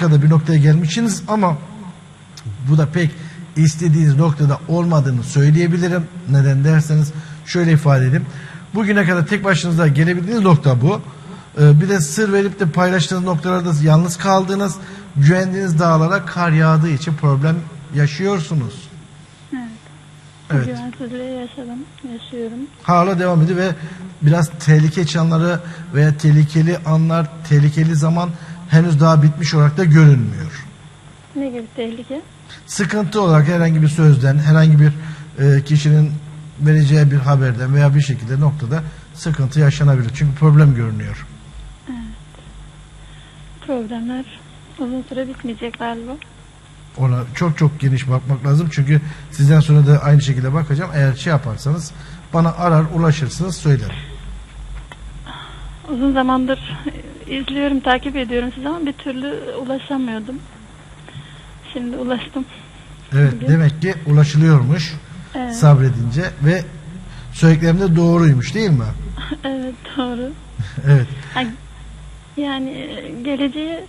kadar bir noktaya gelmişsiniz ama bu da pek istediğiniz noktada olmadığını söyleyebilirim. Neden derseniz şöyle ifade edeyim. Bugüne kadar tek başınıza gelebildiğiniz nokta bu. Ee, bir de sır verip de paylaştığınız noktalarda yalnız kaldığınız, güvendiğiniz dağlara kar yağdığı için problem yaşıyorsunuz. Evet. Evet. Güvensizliği yaşadım, yaşıyorum. Hala devam ediyor ve biraz tehlike çanları veya tehlikeli anlar, tehlikeli zaman henüz daha bitmiş olarak da görünmüyor. Ne gibi tehlike? sıkıntı olarak herhangi bir sözden, herhangi bir e, kişinin vereceği bir haberden veya bir şekilde noktada sıkıntı yaşanabilir. Çünkü problem görünüyor. Problemler uzun süre bitmeyecek galiba. Ona çok çok geniş bakmak lazım. Çünkü sizden sonra da aynı şekilde bakacağım. Eğer şey yaparsanız bana arar, ulaşırsınız, söylerim. Uzun zamandır izliyorum, takip ediyorum sizi ama bir türlü ulaşamıyordum. Şimdi ulaştım. Evet, Bugün- demek ki ulaşılıyormuş Evet, sabredince ve söylediklerim de doğruymuş değil mi? evet doğru. Evet. Yani e, geleceğe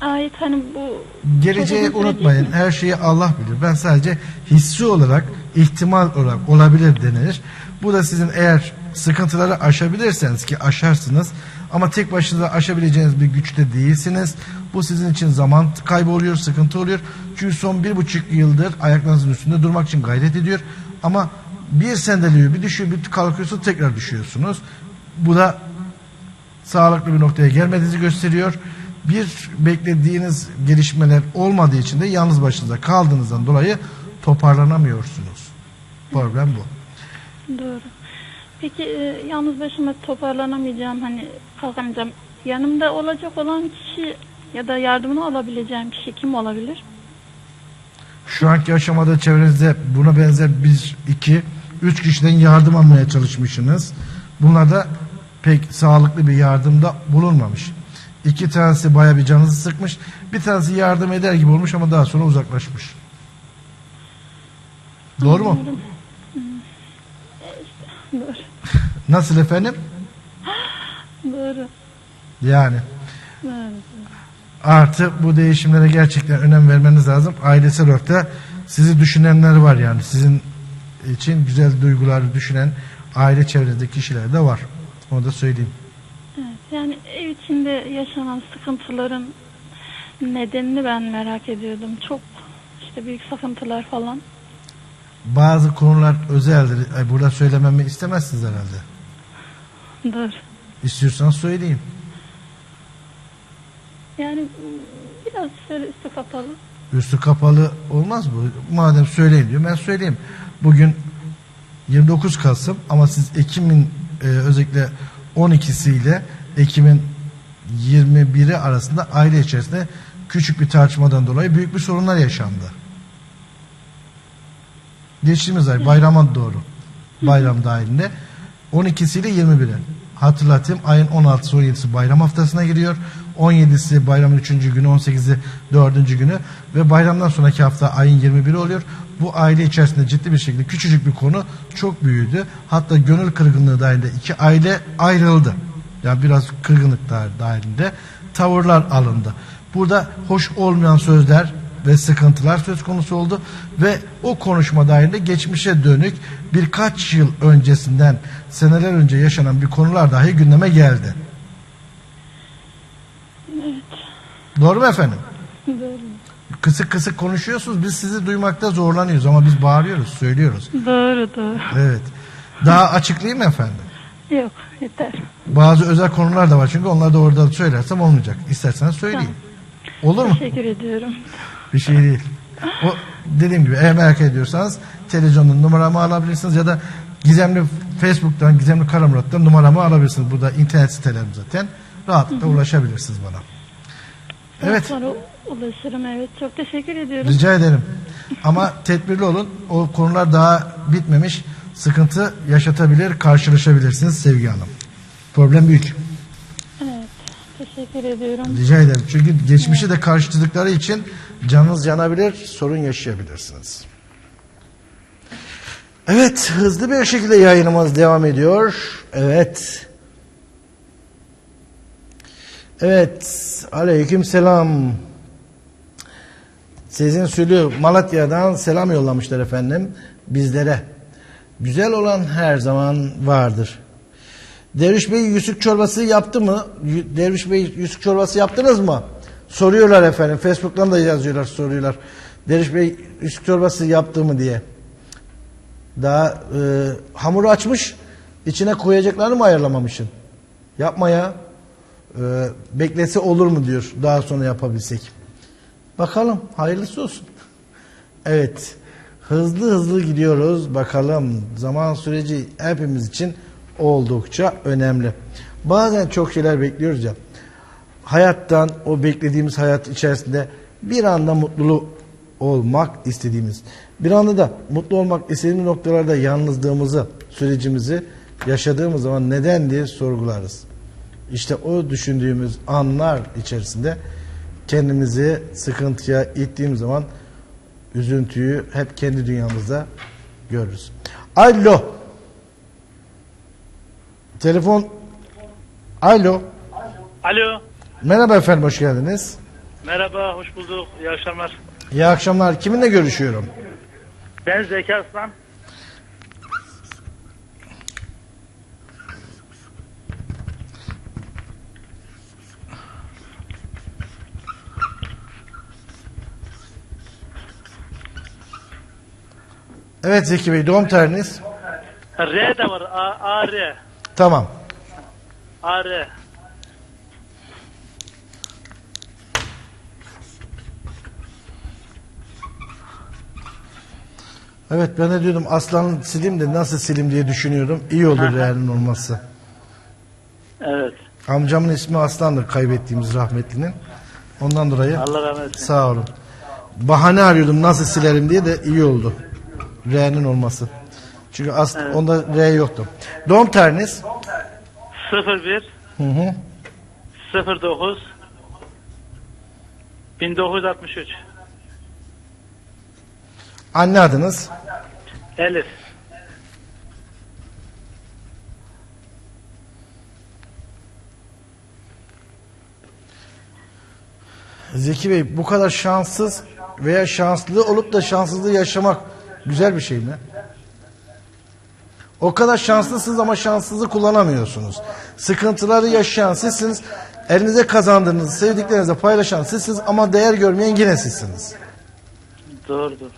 ait hani bu Geleceği unutmayın. Her şeyi Allah bilir. Ben sadece hissi olarak, ihtimal olarak olabilir denir. Bu da sizin eğer sıkıntıları aşabilirseniz ki aşarsınız ama tek başınıza aşabileceğiniz bir güçte değilsiniz. Bu sizin için zaman kaybı oluyor, sıkıntı oluyor. Çünkü son bir buçuk yıldır ayaklarınızın üstünde durmak için gayret ediyor. Ama bir sendeliyor, bir düşüyor, bir kalkıyorsunuz, tekrar düşüyorsunuz. Bu da sağlıklı bir noktaya gelmediğinizi gösteriyor. Bir beklediğiniz gelişmeler olmadığı için de yalnız başınıza kaldığınızdan dolayı toparlanamıyorsunuz. Problem bu. Doğru. Peki e, yalnız başıma toparlanamayacağım hani kalkamayacağım. Yanımda olacak olan kişi ya da yardımını alabileceğim kişi kim olabilir? Şu anki aşamada çevrenizde buna benzer bir, iki, üç kişiden yardım almaya çalışmışsınız. Bunlar da pek sağlıklı bir yardımda bulunmamış. İki tanesi baya bir canınızı sıkmış. Bir tanesi yardım eder gibi olmuş ama daha sonra uzaklaşmış. Doğru mu? Anladım. Hmm. Doğru. Nasıl efendim? Doğru. Yani Doğru. artı bu değişimlere gerçekten önem vermeniz lazım. Ailesel da sizi düşünenler var yani. Sizin için güzel duyguları düşünen aile çevrenizde kişiler de var. Onu da söyleyeyim. Evet, yani ev içinde yaşanan sıkıntıların nedenini ben merak ediyordum. Çok işte büyük sıkıntılar falan. Bazı konular özeldir. Burada söylememi istemezsiniz herhalde. Doğru. İstiyorsanız söyleyeyim. Yani biraz şöyle üstü kapalı. Üstü kapalı olmaz bu. Madem söyleyin diyor ben söyleyeyim. Bugün 29 Kasım ama siz Ekim'in e, özellikle 12'siyle Ekim'in 21'i arasında aile içerisinde küçük bir tartışmadan dolayı büyük bir sorunlar yaşandı. Geçtiğimiz ay bayrama doğru. Bayram dahilinde 12'siyle 21'i. Hatırlatayım ayın 16'sı 17'si bayram haftasına giriyor. 17'si bayramın 3. günü 18'i 4. günü ve bayramdan sonraki hafta ayın 21'i oluyor. Bu aile içerisinde ciddi bir şekilde küçücük bir konu çok büyüdü. Hatta gönül kırgınlığı dahilinde iki aile ayrıldı. Yani biraz kırgınlık da- dahilinde tavırlar alındı. Burada hoş olmayan sözler ve sıkıntılar söz konusu oldu ve o konuşma dahilinde geçmişe dönük birkaç yıl öncesinden seneler önce yaşanan bir konular dahi gündeme geldi. Doğru mu efendim? Doğru. Kısık kısık konuşuyorsunuz biz sizi duymakta zorlanıyoruz ama biz bağırıyoruz söylüyoruz. Doğru doğru. Evet. Daha açıklayayım mı efendim? Yok yeter. Bazı özel konular da var çünkü onları da orada söylersem olmayacak. İsterseniz söyleyeyim. Olur mu? Teşekkür ediyorum. Bir şey değil. O dediğim gibi eğer merak ediyorsanız televizyonun numaramı alabilirsiniz ya da Gizemli Facebook'tan Gizemli Karamurat'tan numaramı alabilirsiniz. Burada internet sitelerim zaten. Rahatlıkla ulaşabilirsiniz bana. Evet. Sonra ulaşırım evet. Çok teşekkür ediyorum. Rica ederim. Ama tedbirli olun. O konular daha bitmemiş. Sıkıntı yaşatabilir, karşılaşabilirsiniz Sevgi Hanım. Problem büyük. Teşekkür ediyorum. Rica ederim. Çünkü geçmişi de karşıladıkları için canınız yanabilir, sorun yaşayabilirsiniz. Evet, hızlı bir şekilde yayınımız devam ediyor. Evet. Evet, aleyküm selam. Sizin Sülü Malatya'dan selam yollamışlar efendim bizlere. Güzel olan her zaman vardır. Derviş Bey yüzük çorbası yaptı mı? Derviş Bey yüzük çorbası yaptınız mı? Soruyorlar efendim. Facebook'tan da yazıyorlar, soruyorlar. Derviş Bey yüzük çorbası yaptı mı diye. Daha e, hamuru açmış, içine koyacaklarını mı ayarlamamışsın? Yapma ya. E, beklese olur mu diyor daha sonra yapabilsek. Bakalım hayırlısı olsun. Evet. Hızlı hızlı gidiyoruz. Bakalım zaman süreci hepimiz için oldukça önemli. Bazen çok şeyler bekliyoruz ya. Hayattan o beklediğimiz hayat içerisinde bir anda mutlu olmak istediğimiz, bir anda da mutlu olmak istediğimiz noktalarda yalnızlığımızı, sürecimizi yaşadığımız zaman neden diye sorgularız. İşte o düşündüğümüz anlar içerisinde kendimizi sıkıntıya ittiğimiz zaman üzüntüyü hep kendi dünyamızda görürüz. Alo. Telefon. Alo. Alo. Merhaba efendim hoş geldiniz. Merhaba, hoş bulduk. İyi akşamlar. İyi akşamlar. Kiminle görüşüyorum? Ben Zeki Aslan. Evet Zeki Bey doğum tarihiniz. R de var. A, A R. Tamam. A R. Evet ben de diyordum aslan silim de nasıl silim diye düşünüyorum. İyi olur yani olması. Evet. Amcamın ismi Aslan'dır kaybettiğimiz rahmetlinin. Ondan dolayı Allah rahmet eylesin. sağ olun. Bahane arıyordum nasıl silerim diye de iyi oldu. R'nin olması. Çünkü as onda R yoktu. Doğum tarihiniz? 01 Hı hı. 09 1963 Anne adınız? Elif. Zeki Bey bu kadar şanssız veya şanslı olup da şanssızlığı yaşamak güzel bir şey mi? O kadar şanslısınız ama şanssızlığı kullanamıyorsunuz. Sıkıntıları yaşayan sizsiniz. Elinize kazandığınızı sevdiklerinizle paylaşan sizsiniz ama değer görmeyen yine sizsiniz. Doğrudur.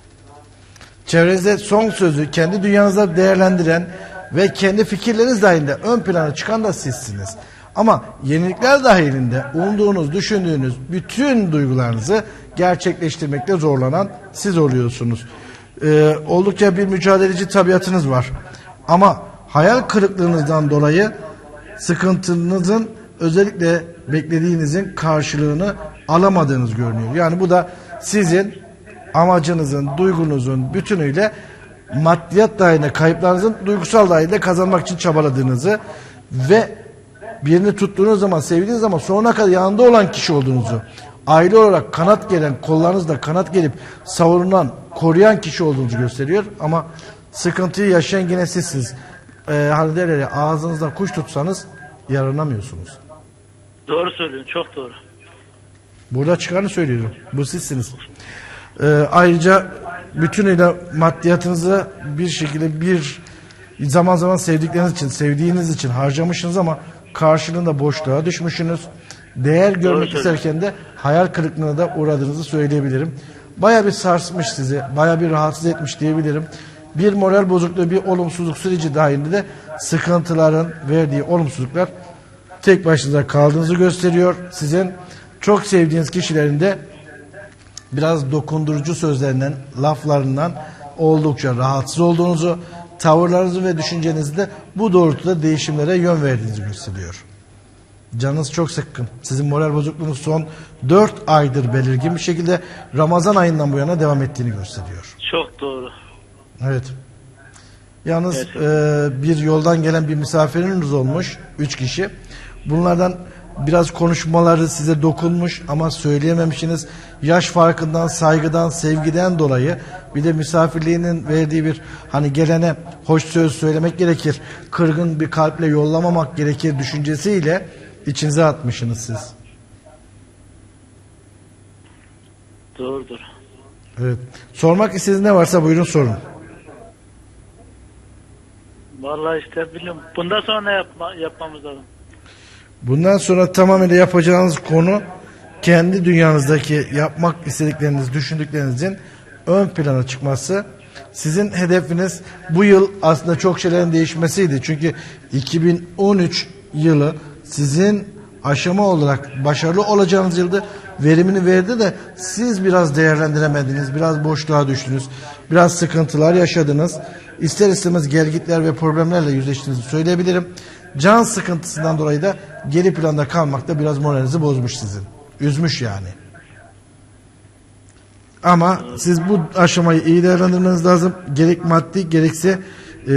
Çevrenizde son sözü kendi dünyanızda değerlendiren ve kendi fikirleriniz dahilinde ön plana çıkan da sizsiniz. Ama yenilikler dahilinde umduğunuz, düşündüğünüz bütün duygularınızı gerçekleştirmekte zorlanan siz oluyorsunuz. Ee, oldukça bir mücadeleci tabiatınız var. Ama hayal kırıklığınızdan dolayı sıkıntınızın özellikle beklediğinizin karşılığını alamadığınız görünüyor. Yani bu da sizin amacınızın, duygunuzun bütünüyle maddiyat dahilinde kayıplarınızın duygusal dahilinde kazanmak için çabaladığınızı ve birini tuttuğunuz zaman, sevdiğiniz zaman sonuna kadar yanında olan kişi olduğunuzu, aile olarak kanat gelen, kollarınızda kanat gelip savurulan, koruyan kişi olduğunuzu gösteriyor. Ama sıkıntıyı yaşayan yine sizsiniz. Ee, hani derler ya ağzınızdan kuş tutsanız yaranamıyorsunuz. Doğru söylüyorsun. Çok doğru. Burada çıkanı söylüyorum. Bu sizsiniz. Ee, ayrıca bütünüyle maddiyatınızı bir şekilde bir zaman zaman sevdikleriniz için, sevdiğiniz için harcamışsınız ama karşılığında boşluğa düşmüşsünüz. Değer görmek isterken de hayal kırıklığına da uğradığınızı söyleyebilirim. Baya bir sarsmış sizi, baya bir rahatsız etmiş diyebilirim. Bir moral bozukluğu, bir olumsuzluk süreci dahilinde de sıkıntıların verdiği olumsuzluklar tek başınıza kaldığınızı gösteriyor. Sizin çok sevdiğiniz kişilerin de biraz dokundurucu sözlerinden, laflarından oldukça rahatsız olduğunuzu, tavırlarınızı ve düşüncenizi de bu doğrultuda değişimlere yön verdiğinizi gösteriyor. Canınız çok sıkkın. Sizin moral bozukluğunuz son 4 aydır belirgin bir şekilde Ramazan ayından bu yana devam ettiğini gösteriyor. Çok doğru. Evet. Yalnız e, bir yoldan gelen bir misafiriniz olmuş. Üç kişi. Bunlardan biraz konuşmaları size dokunmuş ama söyleyememişsiniz. Yaş farkından, saygıdan, sevgiden dolayı bir de misafirliğinin verdiği bir hani gelene hoş söz söylemek gerekir. Kırgın bir kalple yollamamak gerekir düşüncesiyle içinize atmışsınız siz. Doğrudur. Evet. Sormak istediğiniz ne varsa buyurun sorun. Vallahi işte biliyorum. Bundan sonra ne yapma, yapmamız lazım? Bundan sonra tamamıyla yapacağınız konu kendi dünyanızdaki yapmak istedikleriniz, düşündüklerinizin ön plana çıkması. Sizin hedefiniz bu yıl aslında çok şeylerin değişmesiydi. Çünkü 2013 yılı sizin aşama olarak başarılı olacağınız yıldı. Verimini verdi de siz biraz değerlendiremediniz, biraz boşluğa düştünüz, biraz sıkıntılar yaşadınız. İster istemez gelgitler ve problemlerle yüzleştiğinizi söyleyebilirim. Can sıkıntısından dolayı da geri planda kalmak da biraz moralinizi bozmuş sizin. Üzmüş yani. Ama siz bu aşamayı iyi değerlendirmeniz lazım. Gerek maddi gerekse e,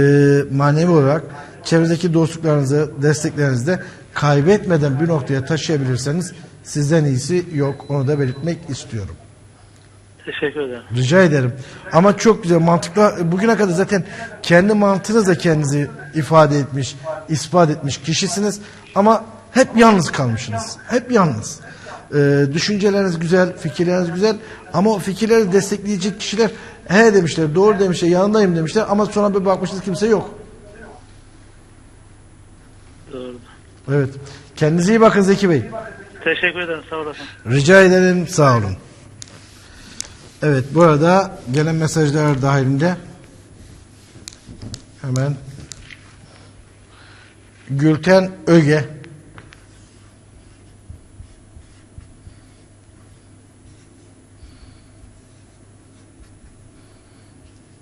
manevi olarak çevredeki dostluklarınızı, desteklerinizi de kaybetmeden bir noktaya taşıyabilirseniz sizden iyisi yok. Onu da belirtmek istiyorum. Teşekkür ederim. Rica ederim. Ama çok güzel mantıkla bugüne kadar zaten kendi mantığınızla kendinizi ifade etmiş, ispat etmiş kişisiniz. Ama hep yalnız kalmışsınız. Hep yalnız. Ee, düşünceleriniz güzel, fikirleriniz güzel ama o fikirleri destekleyecek kişiler he demişler, doğru demişler, yanındayım demişler ama sonra bir bakmışsınız kimse yok. Doğru. Evet. Kendinize iyi bakın Zeki Bey. Teşekkür ederim. Sağ olasın. Rica ederim. Sağ olun. Evet bu arada gelen mesajlar dahilinde hemen Gülten Öge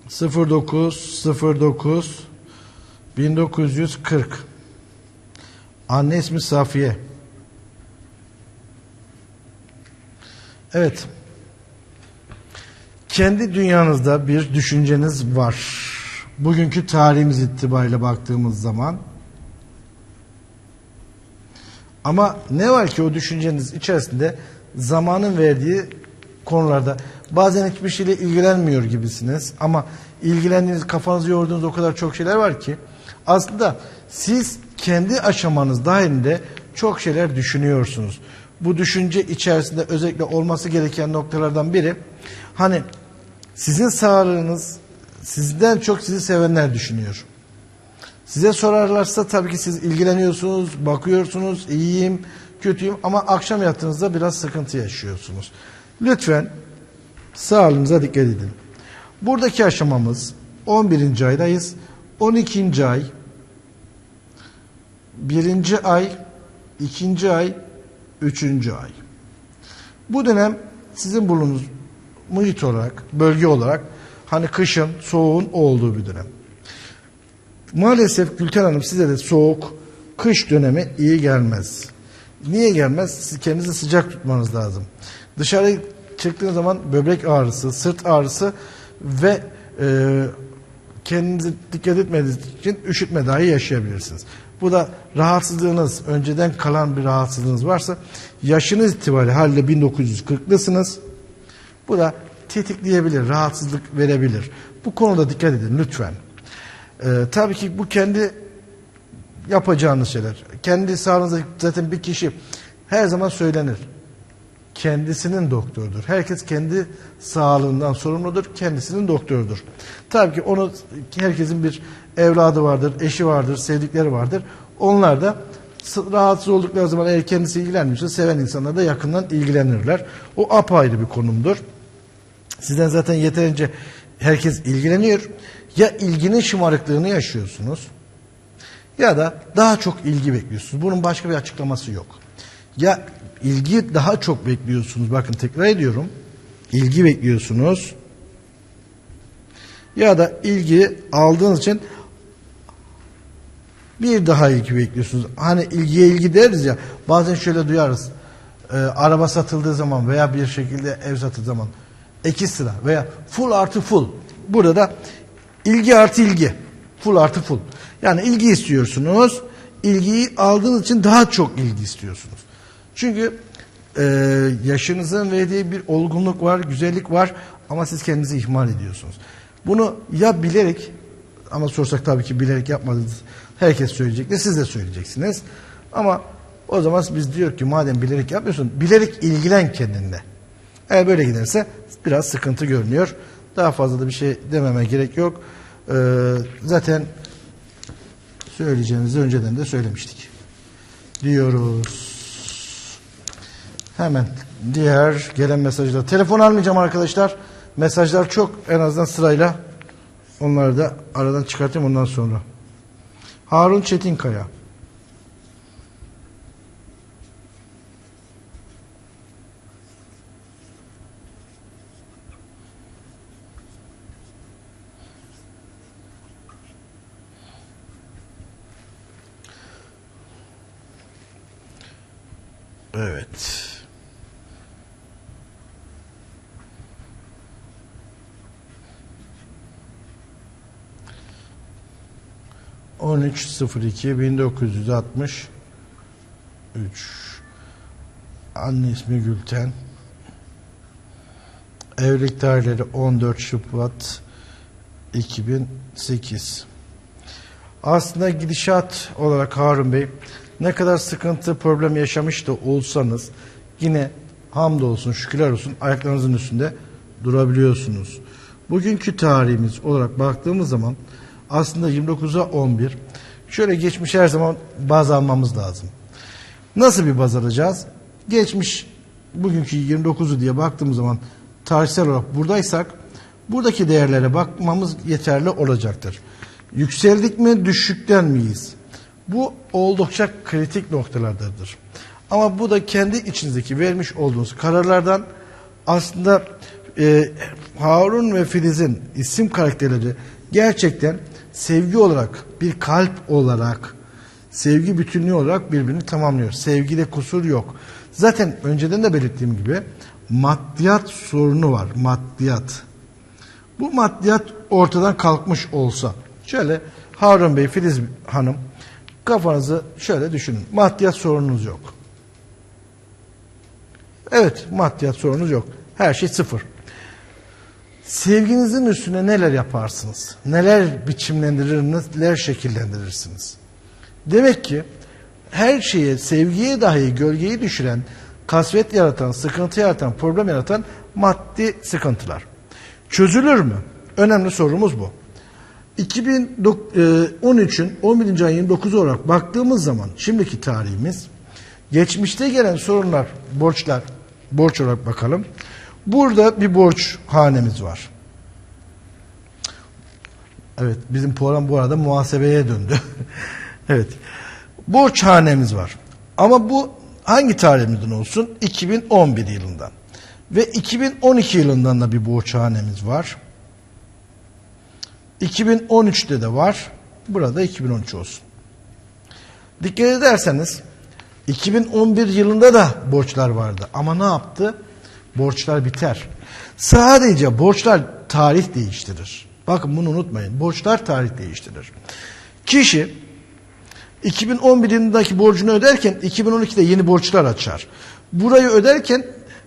sıfır dokuz sıfır dokuz bin dokuz yüz kırk Anne ismi Safiye. Evet. Kendi dünyanızda bir düşünceniz var. Bugünkü tarihimiz itibariyle baktığımız zaman. Ama ne var ki o düşünceniz içerisinde zamanın verdiği konularda bazen hiçbir şeyle ilgilenmiyor gibisiniz ama ilgilendiğiniz kafanızı yorduğunuz o kadar çok şeyler var ki aslında siz kendi aşamanız dahilinde çok şeyler düşünüyorsunuz. Bu düşünce içerisinde özellikle olması gereken noktalardan biri hani sizin sağlığınız sizden çok sizi sevenler düşünüyor. Size sorarlarsa tabii ki siz ilgileniyorsunuz, bakıyorsunuz, iyiyim, kötüyüm ama akşam yattığınızda biraz sıkıntı yaşıyorsunuz. Lütfen sağlığınıza dikkat edin. Buradaki aşamamız 11. aydayız. 12. ay, 1. ay, 2. ay, 3. ay. Bu dönem sizin bulunduğunuz muhit olarak, bölge olarak hani kışın, soğuğun olduğu bir dönem. Maalesef Gülten Hanım size de soğuk, kış dönemi iyi gelmez. Niye gelmez? Siz kendinizi sıcak tutmanız lazım. Dışarı çıktığınız zaman böbrek ağrısı, sırt ağrısı ve e, kendinizi dikkat etmediğiniz için üşütme dahi yaşayabilirsiniz. Bu da rahatsızlığınız, önceden kalan bir rahatsızlığınız varsa yaşınız itibariyle haliyle 1940'lısınız. Bu da tetikleyebilir, rahatsızlık verebilir. Bu konuda dikkat edin lütfen. Ee, tabii ki bu kendi yapacağınız şeyler. Kendi sağlığınızda zaten bir kişi her zaman söylenir. Kendisinin doktorudur. Herkes kendi sağlığından sorumludur. Kendisinin doktorudur. Tabii ki onu herkesin bir evladı vardır, eşi vardır, sevdikleri vardır. Onlar da rahatsız oldukları zaman eğer kendisi ilgilenmiyorsa seven insanlar da yakından ilgilenirler. O apayrı bir konumdur. Sizden zaten yeterince herkes ilgileniyor. Ya ilginin şımarıklığını yaşıyorsunuz ya da daha çok ilgi bekliyorsunuz. Bunun başka bir açıklaması yok. Ya ilgi daha çok bekliyorsunuz. Bakın tekrar ediyorum. İlgi bekliyorsunuz. Ya da ilgi aldığınız için bir daha ilgi bekliyorsunuz. Hani ilgiye ilgi deriz ya. Bazen şöyle duyarız. Ee, araba satıldığı zaman veya bir şekilde ev satıldığı zaman ekstra veya full artı full. Burada da ilgi artı ilgi. Full artı full. Yani ilgi istiyorsunuz. İlgiyi aldığınız için daha çok ilgi istiyorsunuz. Çünkü e, yaşınızın verdiği bir olgunluk var, güzellik var ama siz kendinizi ihmal ediyorsunuz. Bunu ya bilerek ama sorsak tabii ki bilerek yapmadınız. Herkes söyleyecek de siz de söyleyeceksiniz. Ama o zaman biz diyor ki madem bilerek yapmıyorsun bilerek ilgilen kendinle. Eğer böyle giderse biraz sıkıntı görünüyor. Daha fazla da bir şey dememe gerek yok. Ee, zaten söyleyeceğimizi önceden de söylemiştik. Diyoruz. Hemen diğer gelen mesajlar. Telefon almayacağım arkadaşlar. Mesajlar çok en azından sırayla onları da aradan çıkartayım ondan sonra. Harun Çetinkaya. Evet. 13.02.1963 Anne ismi Gülten. Evlilik tarihleri 14 Şubat 2008 Aslında gidişat olarak Harun Bey ne kadar sıkıntı problem yaşamış da olsanız yine hamdolsun şükürler olsun ayaklarınızın üstünde durabiliyorsunuz. Bugünkü tarihimiz olarak baktığımız zaman aslında 29'a 11 şöyle geçmiş her zaman baz almamız lazım. Nasıl bir baz alacağız? Geçmiş bugünkü 29'u diye baktığımız zaman tarihsel olarak buradaysak buradaki değerlere bakmamız yeterli olacaktır. Yükseldik mi düşükten miyiz? Bu oldukça kritik noktalardadır. Ama bu da kendi içinizdeki vermiş olduğunuz kararlardan aslında e, Harun ve Filiz'in isim karakterleri gerçekten sevgi olarak bir kalp olarak sevgi bütünlüğü olarak birbirini tamamlıyor. Sevgide kusur yok. Zaten önceden de belirttiğim gibi maddiyat sorunu var. Maddiyat. Bu maddiyat ortadan kalkmış olsa şöyle Harun Bey, Filiz Hanım kafanızı şöyle düşünün. Maddiyat sorununuz yok. Evet maddiyat sorunuz yok. Her şey sıfır. Sevginizin üstüne neler yaparsınız? Neler biçimlendirirsiniz? Neler şekillendirirsiniz? Demek ki her şeye, sevgiye dahi gölgeyi düşüren, kasvet yaratan, sıkıntı yaratan, problem yaratan maddi sıkıntılar. Çözülür mü? Önemli sorumuz bu. 2013'ün 11. ayın 29 olarak baktığımız zaman şimdiki tarihimiz geçmişte gelen sorunlar, borçlar, borç olarak bakalım. Burada bir borç hanemiz var. Evet bizim program bu arada muhasebeye döndü. evet. Borç hanemiz var. Ama bu hangi tarihimizden olsun? 2011 yılından. Ve 2012 yılından da bir borç hanemiz var. 2013'te de var. Burada 2013 olsun. Dikkat ederseniz 2011 yılında da borçlar vardı. Ama ne yaptı? Borçlar biter. Sadece borçlar tarih değiştirir. Bakın bunu unutmayın. Borçlar tarih değiştirir. Kişi 2011 yılındaki borcunu öderken 2012'de yeni borçlar açar. Burayı öderken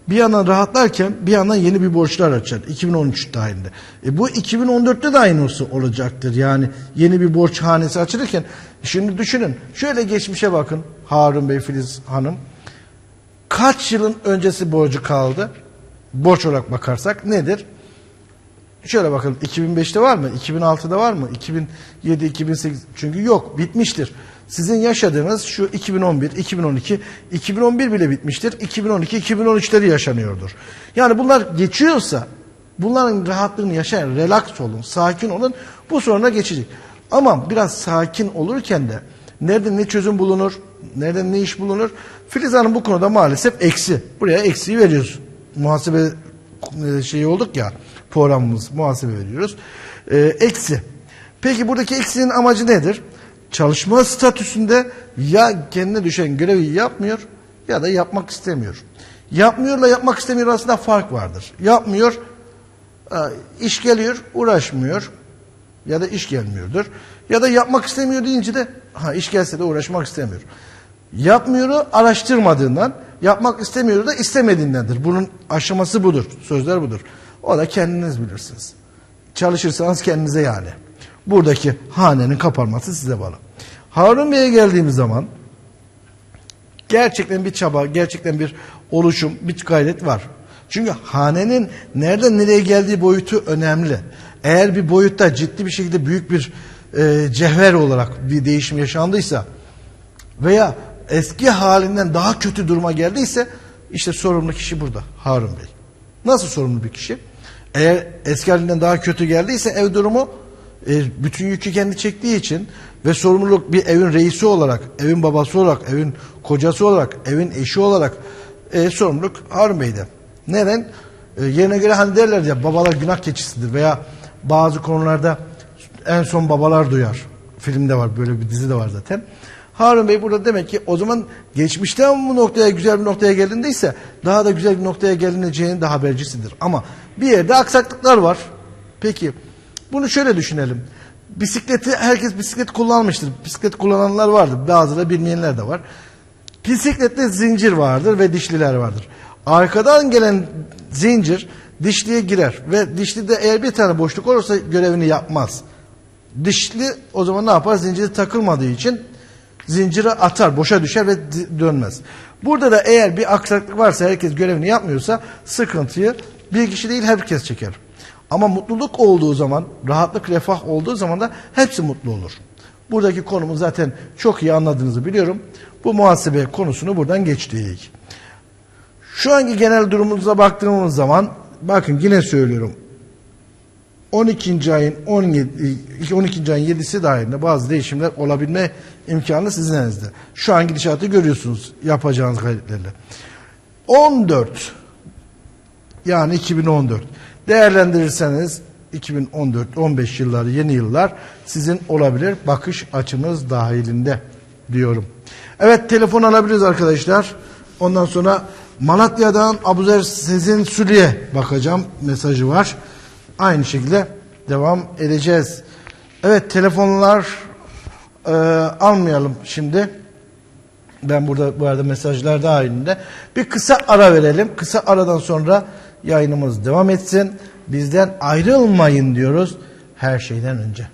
bir yandan rahatlarken bir yandan yeni bir borçlar açar 2013 dahilinde. E bu 2014'te de aynısı olacaktır. Yani yeni bir borç hanesi açılırken şimdi düşünün şöyle geçmişe bakın Harun Bey Filiz Hanım kaç yılın öncesi borcu kaldı? Borç olarak bakarsak nedir? Şöyle bakalım 2005'te var mı? 2006'da var mı? 2007, 2008 çünkü yok bitmiştir. Sizin yaşadığınız şu 2011, 2012, 2011 bile bitmiştir. 2012, 2013'leri yaşanıyordur. Yani bunlar geçiyorsa bunların rahatlığını yaşayın, relax olun, sakin olun. Bu sonra geçecek. Ama biraz sakin olurken de nerede ne çözüm bulunur, nereden ne iş bulunur? Filiz Hanım bu konuda maalesef eksi. Buraya eksiği veriyoruz. Muhasebe e, şeyi olduk ya programımız muhasebe veriyoruz. E, eksi. Peki buradaki eksiğin amacı nedir? Çalışma statüsünde ya kendine düşen görevi yapmıyor ya da yapmak istemiyor. Yapmıyorla yapmak istemiyor arasında fark vardır. Yapmıyor, e, iş geliyor, uğraşmıyor ya da iş gelmiyordur. Ya da yapmak istemiyor deyince de ha iş gelse de uğraşmak istemiyor. Yapmıyoru araştırmadığından, yapmak istemiyoru da istemediğindendir. Bunun aşaması budur, sözler budur. O da kendiniz bilirsiniz. Çalışırsanız kendinize yani. Buradaki hanenin kapanması size bağlı. Harun Bey'e geldiğimiz zaman gerçekten bir çaba, gerçekten bir oluşum, bir gayret var. Çünkü hanenin nereden nereye geldiği boyutu önemli. Eğer bir boyutta ciddi bir şekilde büyük bir e, cevher olarak bir değişim yaşandıysa veya eski halinden daha kötü duruma geldiyse işte sorumlu kişi burada Harun Bey. Nasıl sorumlu bir kişi? Eğer eski halinden daha kötü geldiyse ev durumu e, bütün yükü kendi çektiği için ve sorumluluk bir evin reisi olarak, evin babası olarak, evin kocası olarak, evin eşi olarak e, sorumluluk Harun Bey'de. Neden? E, yerine göre hani derler ya babalar günah keçisidir veya bazı konularda en son babalar duyar. Filmde var böyle bir dizi de var zaten. Harun Bey burada demek ki o zaman geçmişten bu noktaya güzel bir noktaya gelindiyse daha da güzel bir noktaya gelineceğinin de habercisidir. Ama bir yerde aksaklıklar var. Peki bunu şöyle düşünelim. Bisikleti herkes bisiklet kullanmıştır. Bisiklet kullananlar vardır. Bazıları bilmeyenler de var. Bisiklette zincir vardır ve dişliler vardır. Arkadan gelen zincir dişliye girer ve dişlide eğer bir tane boşluk olursa görevini yapmaz. Dişli o zaman ne yapar? Zinciri takılmadığı için zinciri atar, boşa düşer ve dönmez. Burada da eğer bir aksaklık varsa herkes görevini yapmıyorsa sıkıntıyı bir kişi değil herkes çeker. Ama mutluluk olduğu zaman, rahatlık, refah olduğu zaman da hepsi mutlu olur. Buradaki konumu zaten çok iyi anladığınızı biliyorum. Bu muhasebe konusunu buradan geçtik. Şu anki genel durumumuza baktığımız zaman bakın yine söylüyorum. 12. ayın 17 12. ayın 7'si dahilinde bazı değişimler olabilme imkanı sizin elinizde. Şu an gidişatı görüyorsunuz yapacağınız gayretlerle. 14 yani 2014 değerlendirirseniz 2014 15 yılları yeni yıllar sizin olabilir bakış açınız dahilinde diyorum. Evet telefon alabiliriz arkadaşlar. Ondan sonra Malatya'dan Abuzer Sezin Sülü'ye bakacağım mesajı var. Aynı şekilde devam edeceğiz. Evet telefonlar e, almayalım şimdi. Ben burada bu arada mesajlar dahilinde bir kısa ara verelim. Kısa aradan sonra yayınımız devam etsin. Bizden ayrılmayın diyoruz her şeyden önce.